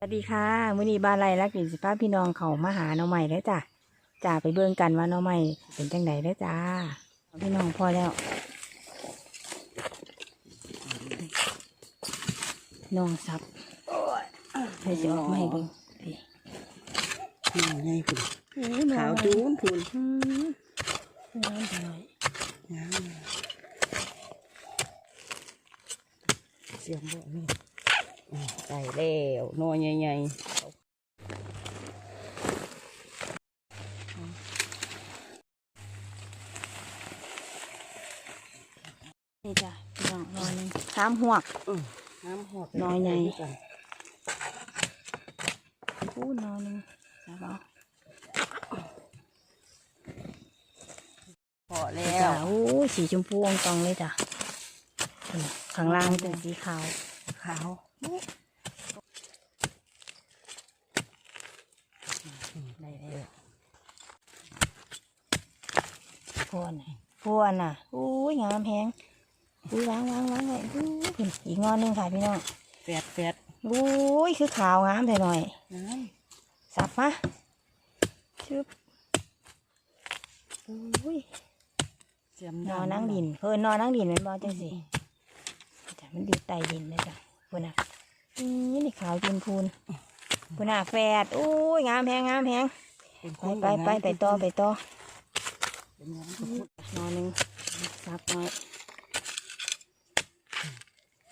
สวัสดีค่ะมื้อนี้บ้านไรรักดินสิป้าพี่น้องเขามาหาหน้องใหม่แล้วจ้ะจ้าไปเบิ่งกันว่าหน้องใหม่เป็นจังไดแล้วจ้าพี่น้องพอแล้วน้องซับให้สิออกมาให้เบิ่งพี่นี่ไงคุณโอ้ยน้องขาวจูนคุณอืมน้องหน่อยงามเสียงบ่นี่อ่า ใส่แล้วนอใหญ่นี่จ้ะพี่น้องนอนหนึงสามหวกๆอืมน้ำหอดน้อยใหญ่กันพูดนอนหนึงจ้าบเอาพอแล้จ้าวโอ้ยสีชมพูอองตองเลยจ้ะนี่ข้างล่างเป็นสีขาวขาว ได้แล้วพวนน่ะพวนน่ะอุ้ยงามแพงอุ้ยวางวางวางไว้อุ้ยอีกงอนหนึงค่ะพี่น้องแปดแปดอุ้ยคือขาวงามแต่หน่อยน้สับมาชึบอุ้ยำเสียมนอนนั่งดิน เพิ่นนอนนั่งดินแมันบอจังสิจ้ะมันดินไตดินเลยจ้ะพูนน่ะ นี่นี่ขาวจุนพูนพูนน่ะแฝดอุ้ยงามแพงงามแพงเป็นไปไปไปไปต่อไปต่อเป็นน้ำกระพุดนอนหนึ่งซับหน่อย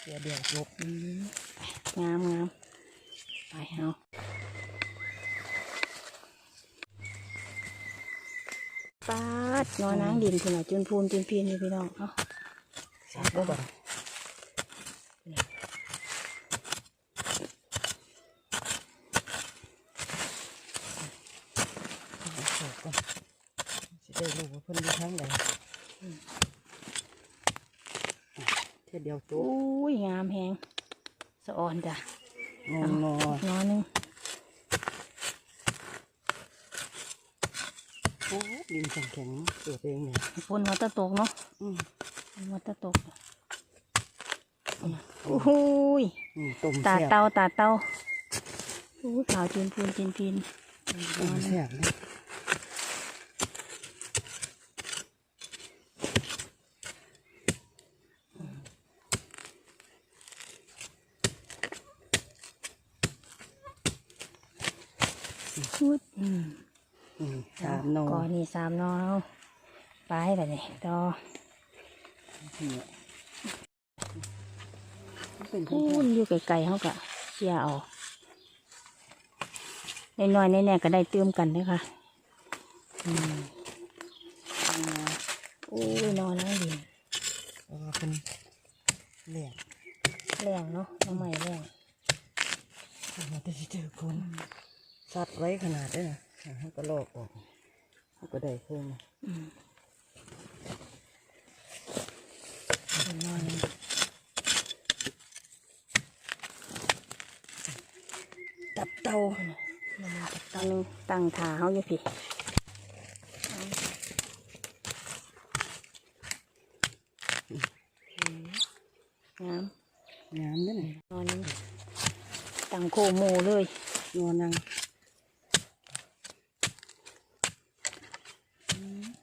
เสียเดียวจบอืมงามงามไปเอาปาดนอนนางดินคุณน่ะจุนพูนจุนพีนนี่พี่น้องเอาสับบ่บ่สับก่อนสิได้รู้ว่าเพิ่นอยู่ ทางใดเท่ยเดียวจบอุ้ยงามแหงสะอ่อนจ้ะงอนนอนนอนหนึ่งโอ้ดินแข็งๆตัวเองเนี่ยฝนวัตะตกเนาะอืมฝนวัตะตกโอ้โหยอืมต้มตาแซ่บเตาตาเตาอุ้ยขาวจุนพูนจุนพีนนต้อมนหนึ่งแซ่บเลย พูด อืมอืมสามโนก่อนนี่สามนอเอาไปแบบนี้ต่อเนี่ยมันเป็นพูข้าวนอยู่ไกลๆเขากะเชียร์เอาในน้อยๆในแน่ก็ได้เติมกันเด้วยค่ะอืมโอ้ยนอนนั่งดินเออเป็นเหลี่ยมแรงเนาะน้องใหม่แรงมาได้เจอคน ซัดไว้ขนาดนี้นะให้ก็ลอกออกก็ได้เพิ่มนอนตับเตาตั้งตั้งขาเขาอยู่พี่งาม งามเด้อนี่ นอนนี่ตั้งโคโมเลย นอนนั่ง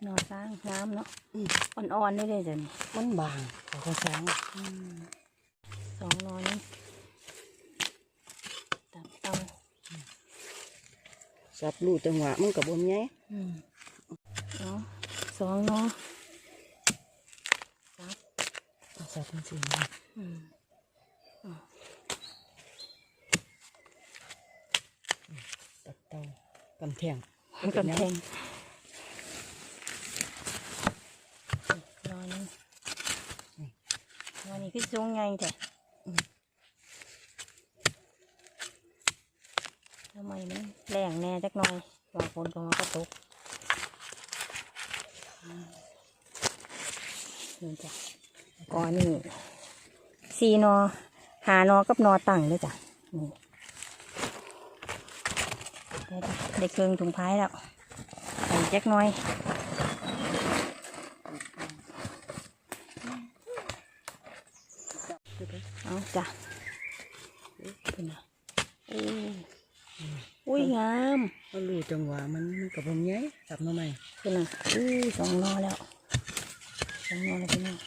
นอนสร้างงามเนาะอ่อนๆได้เลยจ้ะนี่มันบางเขาก็ช้างสองนอนนี่ตับเตาซับรูจังหวะมันกับบ่มไงอืมเนาะสองนอซับซับจริงอืมๆตับเตากำแพงกำแพงนอนนี่นอนนี่ คือทรงไงแต่ทำไมมันแรงแน่จักหน่อยบางคนก็มากระตุกนี่จ้ะก่อนนี่สีนอหานอกับนอตั้งเลยจ้ะนี่ได้จ้ะได้เครื่องถุงพายแล้วใส่จักหน่อย เอาจ้ะเป็นไงโอ้ยงามมันรู้จังหวะมันมันกับผมไงสับหน่อไม้ขึ้นนะอู้ยสองนอแล้วสองนอแล้วพี่น้อง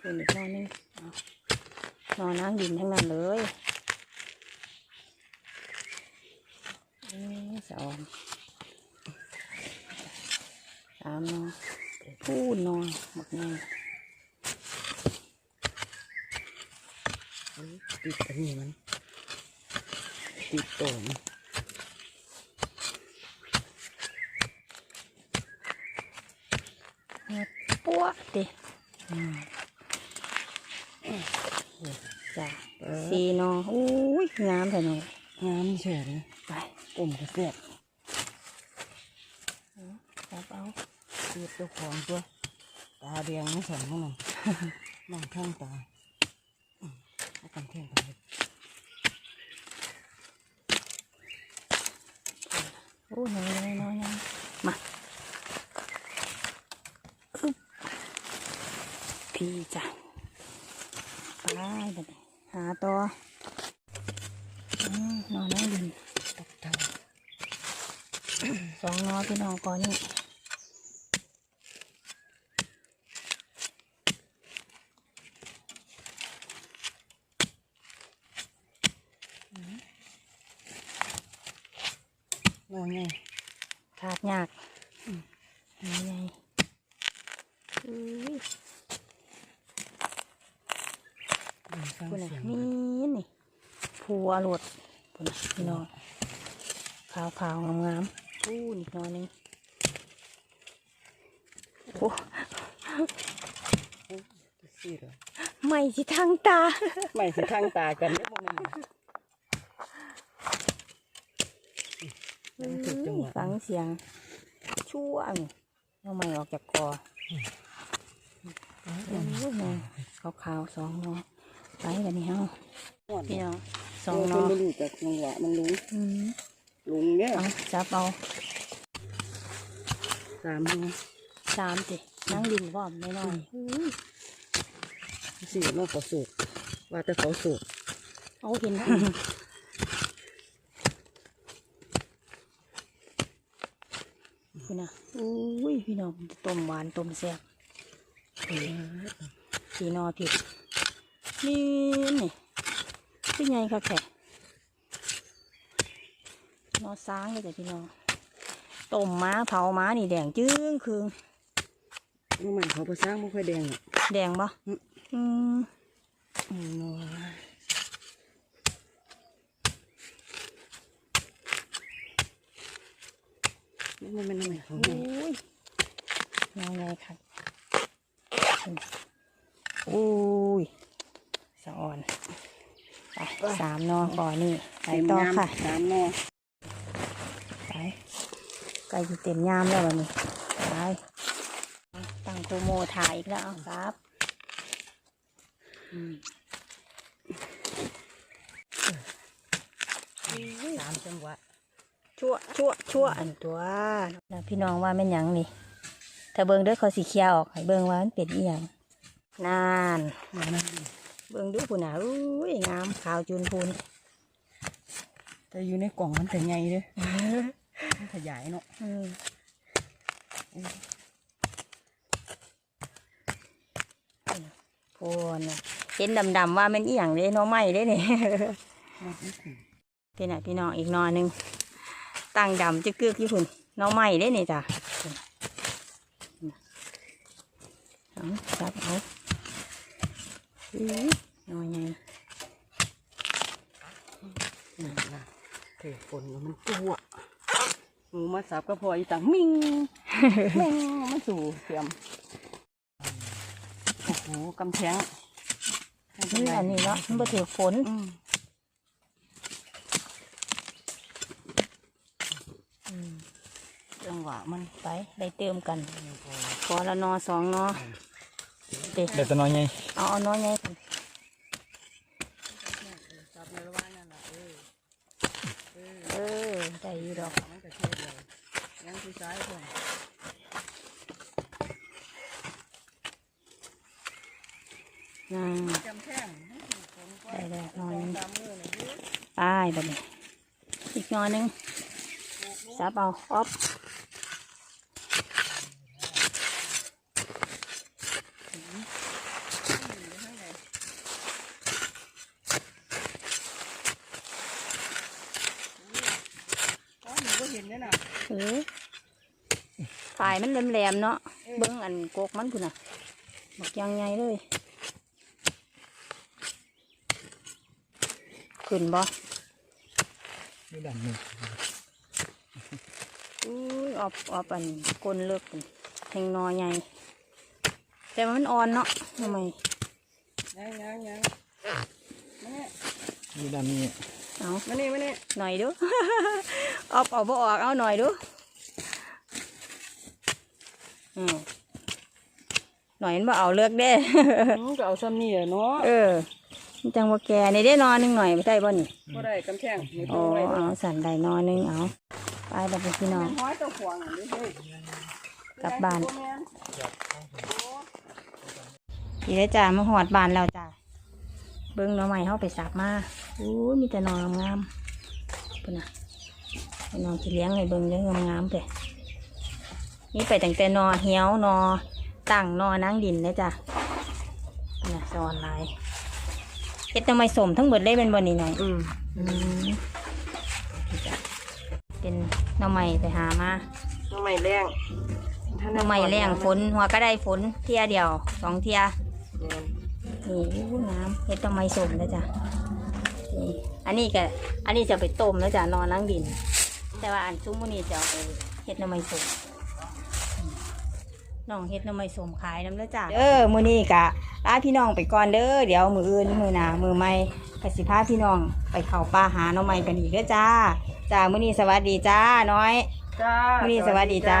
ขึ้นอีกนอนึงเอานอนนั่งดินทั้งนั้นเลยอืมสอนสามนอพูดนอนหมดแน่ เอ้ย ติดอันนี้มัน ติดโตมปั้วดิอืมจ้ะสี่นออุ้ยงามแต่หน่อยงามเฉยเลยไปกลมกระเสียบจับเอาเสียบเจ้าของตัว ตาแดงไม่สั่นมั่งนั่นนั่งข้างตาอื มเอากันแท่งกันเลยโอ้ยน้อยน้อยน้อยมาพี่จ้ะไปบัดนี้หาต่ออืมนอนนั่งดินตกเท่าสองนอพี่น้องก่อนนี่ นอนไงขาดยากอืมนี่ไงอุ้ยดูฟังคุณน่ะเสียงนี่นี่ผัวหลดคุณน่ะพี่น้องขาวขาวงามงามๆอู้นี่นอนหนึงโอ้สิเหรอไม่สิทางตา ไม่สิทางตากันได้บ่แม่น มันถูกจังหวะฟังเสียง ช่วงเอาไม่ออกจากคอโอ้ยนอนขาวขาวๆสองนอไปกันนี่เฮาพี่น้องสองนอเพิ่นบ่รู้จักจังหวะมันลุงอืมลุงเนี่ยเอาจับเอาสามนอสามสินั่งดินว่อมไม่น้อยๆอุ้ยสี่นอกเขาสูกว่าแต่เขาสูกเอาเห็นแล้ว คุณน่ะอุ้ยพี่น้องต้มหวานต้มแซ่บสีนอผิดนี่นี่เป็นไงครับแขกนอซ้างเลยจ้ะพี่น้องต้มม้าเผาม้านี่แดงจึ้งคืงน้องใหม่เขาไปสร้างไม่ค่อยแดงหรอกแดงปะอืมอืม มันเป็นอะไรของมันยนอนไงครับโอ้ยสะอ่อนไปสามนอก่อนนี่ไปต่อค่ะสามนอไปไก่จะเต็มยามแล้ววันนี้ไปตั้งโคโมถ่ายอีกแล้วครับสามจังหวะ ชั่วชั่วชั่วอันตัวนะพี่น้องว่าแม่นหยังนี่ถ้าเบิ่งเด้อเขาสีเขียวออกให้เบิ่งว่ามันเป็นอีหยังนานมานั่นดิเบิ่งดูพุ่นน่ะอุ้ยงามขาวจุนพูนแต่อยู่ในกล่องมันแต่ใหญ่เด้อมันขยายเนาะอืมพูนน่ะเห็นดำๆว่ามันอีหยังเด้หน้อไม้เด้เนี่ยมันอีกหนึ่งพี่น่ะพี่น้องอีกหนอหนึง ตั้งดำจะเกือกอยู่พุ่นหน้อไม้เด้นี่จ้ะเอาจับเอาอื้อหน้อยใหญ่นั่นนะเทฝนแล้วมันตัวหมูมาสับก็พออีต่างมิงมิงมันสู่เสียมโอ้โหกำแพงนี่อันนี้เนาะมันบ่ถือฝน อืม อืม จังหวะมันไปได้เติมกันพอละนอสองนอเด็เดี๋ยวจะน้อยไงเอาเอาน้อยใหญ่ก่อนจับในระหว่างนั่นแหละเออเออได้อยู่ดอกมันก็เทียบเลยยังที่ซ้ายเพื่อนนั่งกำแพงได้แล้วนอนตามมือเลยตายแบบนี้อีกหนอหนึง ซับเอาออฟอ๋อหนูก็เห็นเนี่ยนะเออฝ่ายมันแหลมๆเนาะ เบิ้งอันกกมันพุ่นน่ะบักยังไงเลย ขึ้นบ่ไม่ดำหนึ่งอุ้ย ออบออบอันกลนเลิกพุ่นแทงนอใหญ่ แต่ว่ามันอ่อนเนาะทำไมยังยังยังมาเนี่ยไม่ดำนี่เอามานี่มานี่หน่อยดู ออบเอาบ่ออกเอาหน่อยดูอืมหน่อยมันบ่เอาเลือกเด้อืมก็เอาซ้ำนี่แหละเนาะเออมันจังว่าแกในได้นอนหนึ่งหน่อยไม่ได้บ่นี่ก็ได้กำแพงไม่ต้อ๋อองไว้เอาสั่นได้นอนหนึ่งเอา ไปแล้วไปพี่น้องมันห้อยตัวขวางอันนี้เฮ้ยกลับบ้านตัวแม่นพี่ได้จ่ามาหอดบานแล้วจ้าเบิ้งหน้องใหม่เข้าไปสับมาอู้ยมีแต่หนอนงามๆปุ่นน่ะให้น้องที่เลี้ยงให้เบิ้งเลี้ยงงามๆไปนี่ไปตั้งแต่หนอเหี่ยวหนอตั้งหนอนั่งดินเลยจ้ะปุ่นน่ะสอนหลายเฮ็ดทำไมสมทั้งหมดเลยเป็นบนนี่หน่อย อืมอืมนี่จ้ะเป็น หน้องใหม่ไปหามาน้องใหม่แรงหน้องใหม่แรงฝนหัวก็ได้ฝนเที่ยเดียวสองเที่ยแม่นนี่อู้น้ำเฮ็ดทำไมสมแล้วจ้ะนี่อันนี้ก็อันนี้จะไปต้มแล้วจ้ะนอนนั่งดิน แต่ว่าอันซุ้มมันนี้จะเอาไปเฮ็ดน้ำไม้สมน้องเฮ็ดน้ำไม้สมขายน้ำแล้วจ้ะเออมื้อนี้กะลาพี่น้องไปก่อนเด้อเดี๋ยวมื้ออื่นมื้อหน้ามื้อใหม่กสิพาพี่น้องไปเข้าป่าหาหน้องใหม่กันอีกเด้อจ้า จ้ามื้อนี้สวัสดีจ้าน้อยจ้ามื้อนี้สวัสดีจ้า